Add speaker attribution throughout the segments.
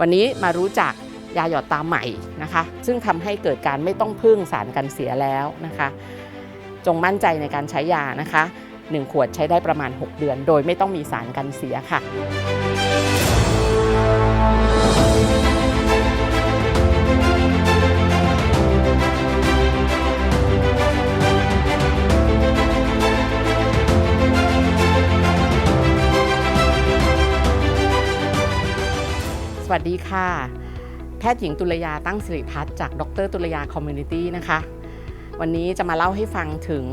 Speaker 1: วันนี้มารู้จักยาหยอดตาใหม่นะคะ ซึ่งทำให้เกิดการไม่ต้องพึ่งสารกันเสียแล้วนะคะ จงมั่นใจในการใช้ยานะคะ 1 ขวดใช้ได้ประมาณ 6 เดือน โดยไม่ต้องมีสารกันเสียค่ะ วัสดีค่ะ แพทย์หญิงตุลยาตั้งสิริพัฒน์จากดรตุลยาคอมมูนิตี้นะคะ วันนี้จะมาเล่าให้ฟังถึง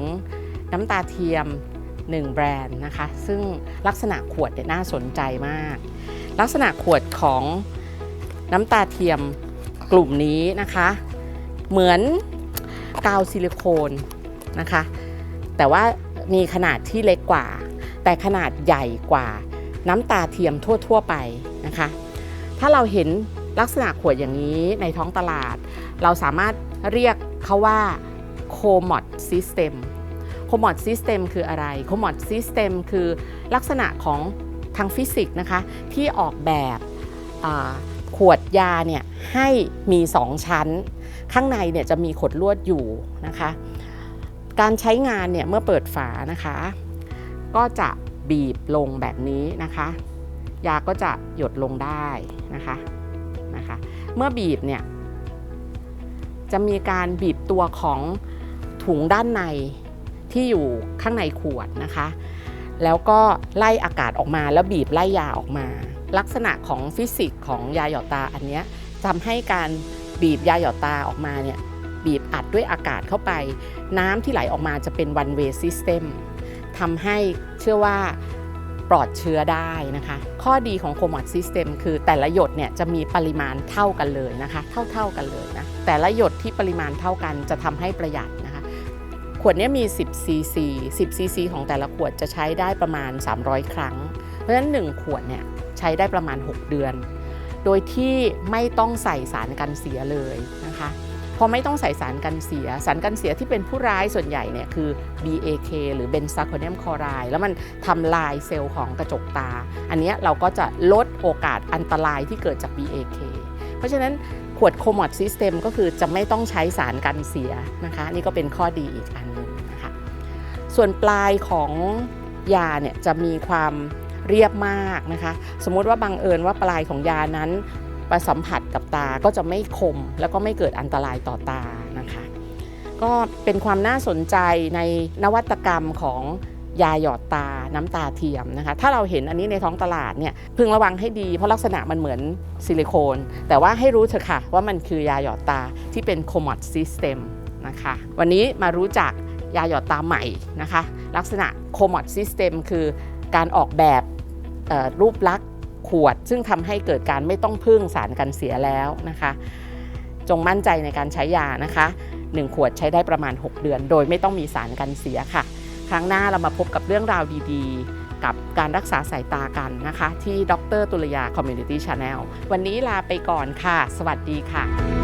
Speaker 1: น้ำตาเทียม 1 แบรนด์นะคะ ซึ่งลักษณะขวดเนี่ยน่าสนใจมาก ลักษณะขวดของน้ำตาเทียมกลุ่มนี้นะคะ เหมือนกาวซิลิโคนนะคะ แต่ว่ามีขนาดที่เล็กกว่า แต่ขนาดใหญ่กว่าน้ำตาเทียมทั่ว ๆ ไปนะคะ ถ้าเราเห็นลักษณะขวดอย่างนี้ในท้องตลาด เราสามารถเรียกเขาว่า COMOD System COMOD System คืออะไร COMOD System คือลักษณะของทางฟิสิกส์นะคะ ที่ออกแบบขวดยาเนี่ยให้มี 2 ชั้น ข้างในเนี่ยจะมีขดลวดอยู่นะคะ การใช้งานเนี่ยเมื่อเปิดฝานะคะ ก็จะบีบลงแบบนี้นะคะ ยาก็จะหยดลงได้นะคะนะคะ เมื่อบีบเนี่ยจะมีการบีบตัวของถุงด้านในที่อยู่ข้างในขวดนะคะ แล้วก็ไล่อากาศออกมาแล้วบีบไล่ยาออกมา ลักษณะของฟิสิกส์ของยาหยอดตาอันเนี้ยทำให้การบีบยาหยอดตาออกมาเนี่ยบีบอัดด้วยอากาศเข้าไป น้ำที่ไหลออกมาจะเป็น one way system ทำให้เชื่อว่า ปลอดเชื้อได้นะคะ ข้อดีของ c o m o d System คือแต่ละหยดเนี่ยจะมีปริมาณเท่ากันเลยนะคะ เท่าๆกันเลยนะ แต่ละหยดที่ปริมาณเท่ากันจะทำให้ประหยัดนะคะ ขวดเนี้มี 10 cc 10 cc ของแต่ละขวดจะใช้ได้ประมาณ 300 ครั้ง เพราะฉะนั้น 1 ขวดเนี่ยใช้ได้ประมาณ 6 เดือน โดยที่ไม่ต้องใส่สารกันเสียเลยนะคะ พอไม่ต้องใส่สารกันเสีย สารกันเสียที่เป็นผู้ร้ายส่วนใหญ่เนี่ยคือ BAK หรือเบนซาโคเนมคลอไรด์แล้วมันทำลายเซลล์ของกระจกตา อันนี้เราก็จะลดโอกาสอันตรายที่เกิดจาก BAK เพราะฉะนั้นขวดโคมอดซิสเต็มก็คือจะไม่ต้องใช้สารกันเสียนะคะ นี่ก็เป็นข้อดีอีกอันหนึงนะคะส่วนปลายของยาเนี่ยจะมีความเรียบมากนะคะ สมมติว่าบังเอิญว่าปลายของยานั้น ไปสัมผัสกับตาก็จะไม่คม แล้วก็ไม่เกิดอันตรายต่อตานะคะ ก็เป็นความน่าสนใจในนวัตกรรมของยาหยอดตาน้ำตาเทียมนะคะ ถ้าเราเห็นอันนี้ในท้องตลาดเนี่ยพึงระวังให้ดีเพราะลักษณะมันเหมือนซิลิโคน แต่ว่าให้รู้เถอะค่ะ ว่ามันคือยาหยอดตาที่เป็น COMOD System นะคะ วันนี้มารู้จักยาหยอดตาใหม่นะคะ ลักษณะ COMOD System คือการออกแบบรูปลักษณ์ ขวด ซึ่งทำให้เกิดการไม่ต้องพึ่งสารกันเสียแล้วนะคะ จงมั่นใจในการใช้ยานะคะ 1 ขวดใช้ได้ประมาณ 6 เดือน โดยไม่ต้องมีสารกันเสียค่ะ ครั้งหน้าเรามาพบกับเรื่องราวดีๆ กับการรักษาสายตากันนะคะ ที่ดรตุลยาคอมมูนิตี้ชาแนลวันนี้ลาไปก่อนค่ะ สวัสดีค่ะ